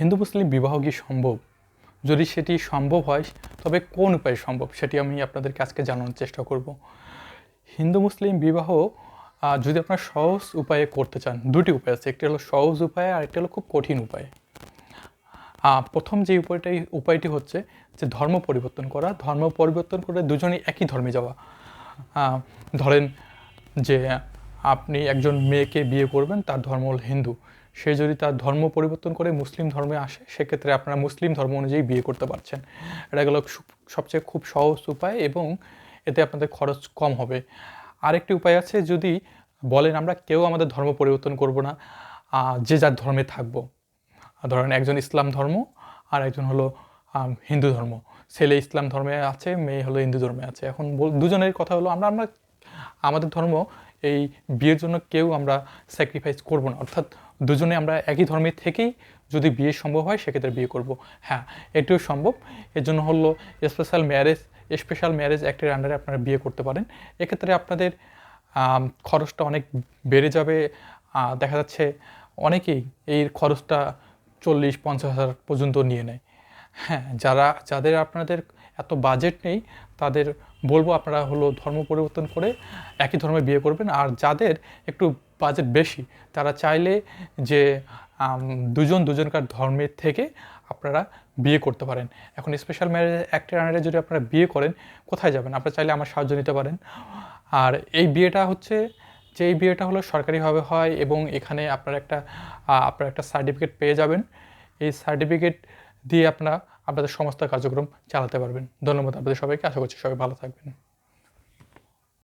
হিন্দু মুসলিম বিবাহ কি সম্ভব? যদি সেটি সম্ভব হয়, তবে কোন উপায়ে সম্ভব? সেটি আমি আপনাদেরকে আজকে জানানোর চেষ্টা করব। হিন্দু মুসলিম বিবাহ যদি আপনারা সহজ উপায়ে করতে চান, দুটি উপায় আছে। একটি হলো সহজ উপায়, আর একটি হলো খুব কঠিন উপায়। প্রথম যে উপায়টাই, উপায়টি হচ্ছে যে ধর্ম পরিবর্তন করা। ধর্ম পরিবর্তন করে দুজনেই একই ধর্মে যাওয়া। ধরেন যে আপনি একজন মেয়েকে বিয়ে করবেন, তার ধর্ম হল হিন্দু। সে যদি তার ধর্ম পরিবর্তন করে মুসলিম ধর্মে আসে, সেক্ষেত্রে আপনারা মুসলিম ধর্ম অনুযায়ী বিয়ে করতে পারছেন। এটা গেল সবচেয়ে খুব সহজ উপায় এবং এতে আপনাদের খরচ কম হবে। আরেকটি উপায় আছে, যদি বলেন আমরা কেউ আমাদের ধর্ম পরিবর্তন করব না যে যার ধর্মে থাকব। ধরেন একজন ইসলাম ধর্ম, আর একজন হলো হিন্দু ধর্ম। ছেলে ইসলাম ধর্মে আছে, মেয়ে হলো হিন্দু ধর্মে আছে। এখন দুজনের কথা হলো আমরা আমরা আমাদের ধর্ম এই বিয়ের জন্য কেউ আমরা স্যাক্রিফাইস করব না। অর্থাৎ দুজনে আমরা একই ধর্মে থেকেই যদি বিয়ে সম্ভব হয়, সেক্ষেত্রে বিয়ে করব। হ্যাঁ এটিও সম্ভব। এর জন্য হলো স্পেশাল ম্যারেজ স্পেশাল ম্যারেজ অ্যাক্টের আন্ডারে আপনারা বিয়ে করতে পারেন। এক্ষেত্রে আপনাদের খরচটা অনেক বেড়ে যাবে। দেখা যাচ্ছে অনেকেই এই খরচটা চল্লিশ, পঞ্চাশ হাজার পর্যন্ত নিয়ে নেয়। হ্যাঁ যারা, যাদের আপনাদের এত বাজেট নেই, তাদের বলব আপনারা হলো ধর্ম পরিবর্তন করে একই ধর্মে বিয়ে করবেন। আর যাদের একটু বাজেট বেশি, তারা চাইলে যে দুজন দুজনকার ধর্মের থেকে আপনারা বিয়ে করতে পারেন। এখন স্পেশাল ম্যারেজ অ্যাক্টের আন্ডারে যদি আপনারা বিয়ে করেন, কোথায় যাবেন? আপনারা চাইলে আমার সাহায্য নিতে পারেন। আর এই বিয়েটা হচ্ছে, যে এই বিয়েটা হলো সরকারিভাবে হয় এবং এখানে আপনার একটা আপনার একটা সার্টিফিকেট পেয়ে যাবেন। এই সার্টিফিকেট দিয়ে আপনারা আপনাদের সমস্ত কার্যক্রম চালাতে পারবেন। ধন্যবাদ আপনাদের সবাইকে। আশা করছি সবাই ভালো থাকবেন।